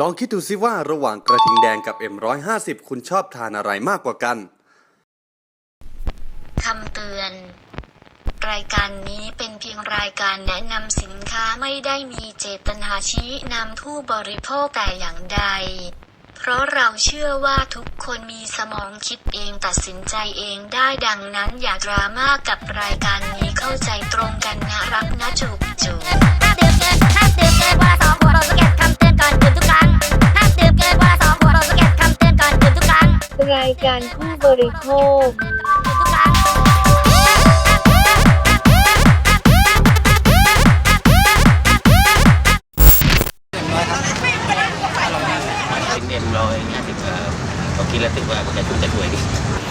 ลองคิดดูซิว่าระหว่างกระทิงแดงกับ M150 คุณชอบทานอะไรมากกว่ากัน คำเตือน รายการนี้เป็นเพียงรายการแนะนำสินค้าไม่ได้มีเจตนาชี้นำผู้บริโภคแต่อย่างใด เพราะเราเชื่อว่าทุกคนมีสมองคิดเองตัดสินใจเองได้ดังนั้นอย่าดราม่ากับรายการนี้เข้าใจตรงกันนะรักนะจูบจูบายการผู้บริโภคดื่มทุกครั้งเป็นเอ็มร้อยห้าสิบเขากินแล้วถือว่าจะชุ่มจะช่วยดี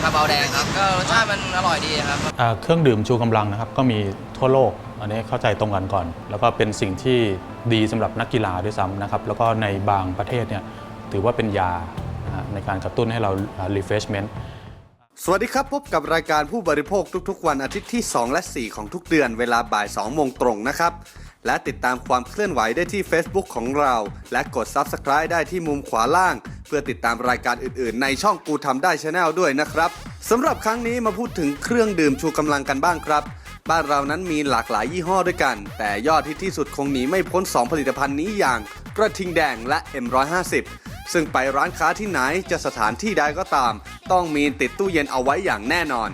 คาราบาวแดงครับ ก็รสชาติมันอร่อยดีครับ อ่าเครื่องดื่มชูกำลังนะครับก็มีทั่วโลก อันนี้เข้าใจตรงกันก่อน แล้วก็เป็นสิ่งที่ดีสำหรับนักกีฬาด้วยซ้ำนะครับ แล้วก็ในบางประเทศเนี่ยถือว่าเป็นยานะฮะ ในการกระตุ้นให้เรา refreshment สวัสดีครับ พบกับรายการผู้บริโภคทุกๆ วันอาทิตย์ที่ 2 และ 4 ของทุกเดือนเวลาบ่าย 2 โมงตรงนะครับ และติดตามความเคลื่อนไหวได้ที่ Facebook ของเรา และกด Subscribe ได้ที่มุมขวาล่าง เพื่อติดตามรายการอื่นๆ ในช่องกูทำได้ชาแนลด้วยนะครับสำหรับครั้งนี้มาพูดถึงเครื่องดื่มชูกำลังกันบ้างครับ บ้านเรานั้นมีหลากหลายยี่ห้อด้วยกัน แต่ยอดที่ที่สุดคงหนีไม่พ้น 2 ผลิตภัณฑ์นี้อย่างกระทิงแดงและ M150 ซึ่งไปร้านค้าที่ไหนจะสถานที่ใดก็ตาม ต้องมีติดตู้เย็นเอาไว้อย่างแน่นอน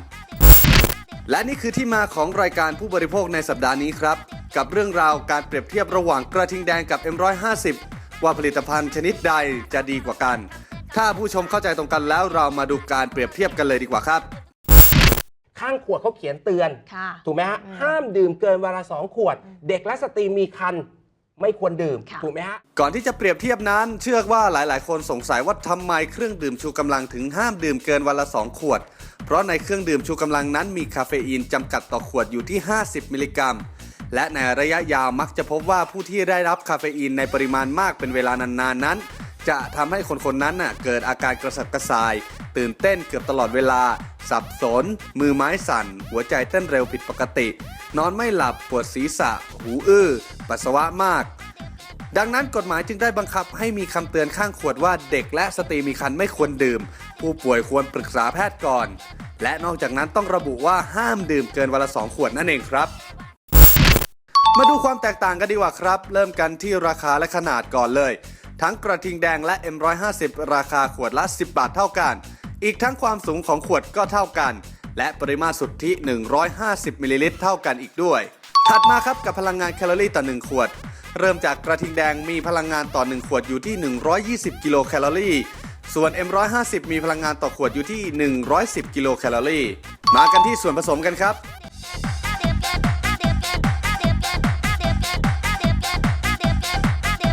และนี่คือที่มาของรายการผู้บริโภคในสัปดาห์นี้ครับ กับเรื่องราวการเปรียบเทียบระหว่างกระทิงแดงกับ M150 ว่าผลิตภัณฑ์ชนิดใดจะดีกว่ากัน ถ้าผู้ชมเข้าใจตรงกันแล้วเรามาดูการเปรียบเทียบกันเลยดีกว่าครับ ข้างขวดเขาเขียนเตือน ค่ะ ถูกไหมฮะ ห้ามดื่มเกินวันละสองขวด เด็กและสตรีมีคัน ไม่ควรดื่ม ค่ะ ถูกไหมฮะ ก่อนที่จะเปรียบเทียบนั้น เชื่อว่าหลายๆ คนสงสัยว่าทำไมเครื่องดื่มชูกำลังถึงห้ามดื่มเกินวันละ 2 ขวด เพราะในเครื่องดื่มชูกำลังนั้นมีคาเฟอีนจำกัดต่อขวดอยู่ที่ 50 มิลลิกรัม และในระยะยาวมักจะพบว่าผู้ที่ได้รับคาเฟอีนในปริมาณมากเป็นเวลานานๆนั้น จะทำให้คนคนนั้นน่ะเกิดอาการกระสับกระส่าย ตื่นเต้นเกือบตลอดเวลา สับสน มือไม้สั่น หัวใจเต้นเร็วผิดปกติ นอนไม่หลับปวดศีรษะ หูอื้อ ปัสสาวะมาก ดังนั้นกฎหมายจึงได้บังคับให้มีคำเตือนข้างขวดว่าเด็กและสตรีมีครรภ์ไม่ควรดื่ม ผู้ป่วยควรปรึกษาแพทย์ก่อน และนอกจากนั้นต้องระบุว่าห้ามดื่มเกินวันละสองขวดนั่นเองครับ มาดูความแตกต่างกันดีกว่าครับ เริ่มกันที่ราคาและขนาดก่อนเลย ทั้งกระทิงแดงและ M150 ราคาขวดละ 10 บาทเท่ากัน อีกทั้งความสูงของขวดก็เท่ากัน และปริมาตรสุทธิ 150มิลลิลิตรเท่ากันอีกด้วย ถัดมาครับกับพลังงานแคลอรี่ต่อ 1 ขวด เริ่มจากกระทิงแดงมีพลังงานต่อ 1 ขวดอยู่ที่ 120 กิโลแคลอรี่ ส่วน M150 มีพลังงานต่อขวดอยู่ที่ 110 กิโลแคลอรี่ มากันที่ส่วนผสมกันครับมเกินดื่มเกินดื่มเกินดื่มเกินดื่มเกินด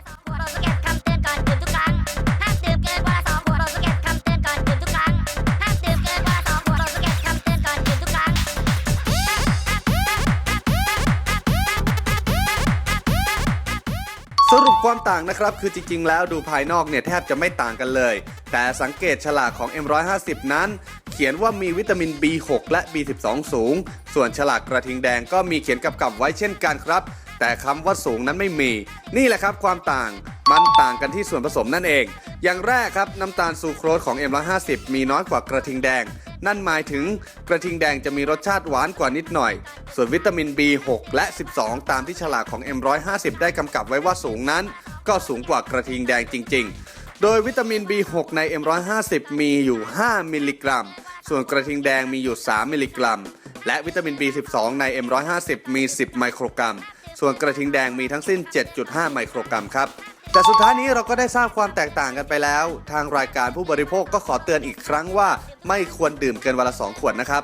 ื่ ความต่างนะครับคือจริง ๆ แล้วดูภายนอกเนี่ยแทบจะไม่ต่างกันเลย แต่สังเกตฉลากของ M150 นั้น เขียนว่ามีวิตามิน B6 และ B12 สูง ส่วนฉลากกระทิงแดงก็มีเขียนกำกับไว้เช่นกันครับ แต่คำว่าสูงนั้นไม่มี นี่แหละครับความต่างมันต่างกันที่ส่วนผสมนั่นเอง อย่างแรกครับน้ำตาลซูโครสของ M150 มีน้อยกว่ากระทิงแดง นั่นหมายถึงกระทิงแดงจะมีรสชาติหวานกว่านิดหน่อย ส่วนวิตามิน B6 และ 12 ตามที่ฉลากของ M150 ได้กำกับไว้ว่าสูงนั้น ก็สูงกว่ากระทิงแดงจริง ๆ โดยวิตามิน B6 ใน M150 มีอยู่ 5 มิลลิกรัม ส่วนกระทิงแดงมีอยู่ 3 มิลลิกรัม และวิตามิน B12 ใน M150 มี 10 ไมโครกรัม ส่วนกระทิงแดงมีทั้งสิ้น 7.5 ไมโครกรัมครับ แต่สุดท้ายนี้เราก็ได้ทราบความแตกต่างกันไปแล้ว ทางรายการผู้บริโภคก็ขอเตือนอีกครั้งว่า ไม่ควรดื่มเกินวันละ2ขวดนะครับ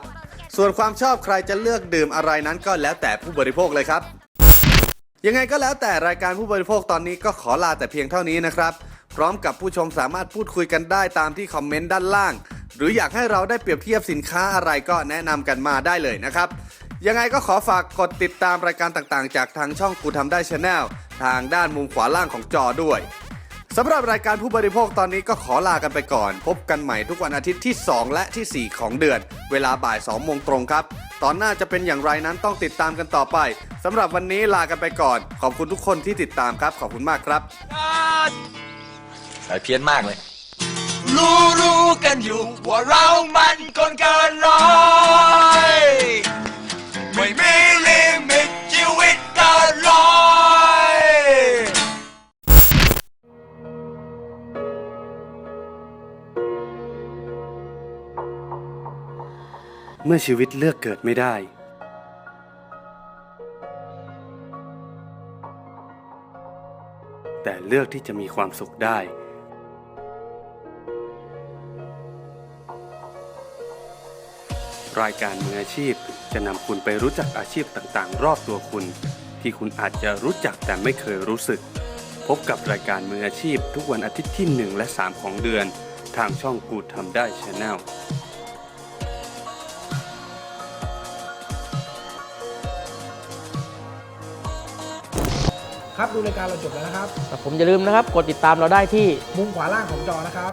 ส่วนความชอบใครจะเลือกดื่มอะไรนั้นก็แล้วแต่ผู้บริโภคเลยครับ ยังไงก็แล้วแต่รายการผู้บริโภคตอนนี้ก็ขอลาแต่เพียงเท่านี้นะครับ พร้อมกับผู้ชมสามารถพูดคุยกันได้ตามที่คอมเมนต์ด้านล่าง หรืออยากให้เราได้เปรียบเทียบสินค้าอะไรก็แนะนำกันมาได้เลยนะครับ ยังไงก็ขอฝากกดติดตามรายการต่างๆ จากทางช่องกูทำได้ชาแนลทางด้านมุมขวาล่างของจอด้วยสำหรับรายการผู้บริโภคตอนนี้ก็ขอลากันไปก่อน พบกันใหม่ทุกวันอาทิตย์ที่ 2 และทีสี่ 4 ของเดือน เวลาบ่าย2โมงตรงครับ ตอนหน้าจะเป็นอย่างไรนั้นต้องติดตามกันต่อไปสำหรับวันนี้ลากันไปก่อน ขอบคุณทุกคนที่ติดตามครับ ขอบคุณมากครับสายเพี้ยนมากเลย รู้รู้กันอยู่ว่าเรามันคนเกิน เมื่อชีวิตเลือกเกิดไม่ได้ แต่เลือกที่จะมีความสุขได้ รายการมืออาชีพจะนำคุณไปรู้จักอาชีพต่างๆ รอบตัวคุณ ที่คุณอาจจะรู้จักแต่ไม่เคยรู้สึก พบกับรายการมืออาชีพทุกวันอาทิตย์ที่ 1 และ 3 ของเดือน ทางช่องกูทำได้ช n แนล ครับดูรายการเราจบแล้วนะครับผมอย่าลืมนะครับ กดติดตามเราได้ที่ มุมขวาล่างของจอนะครับ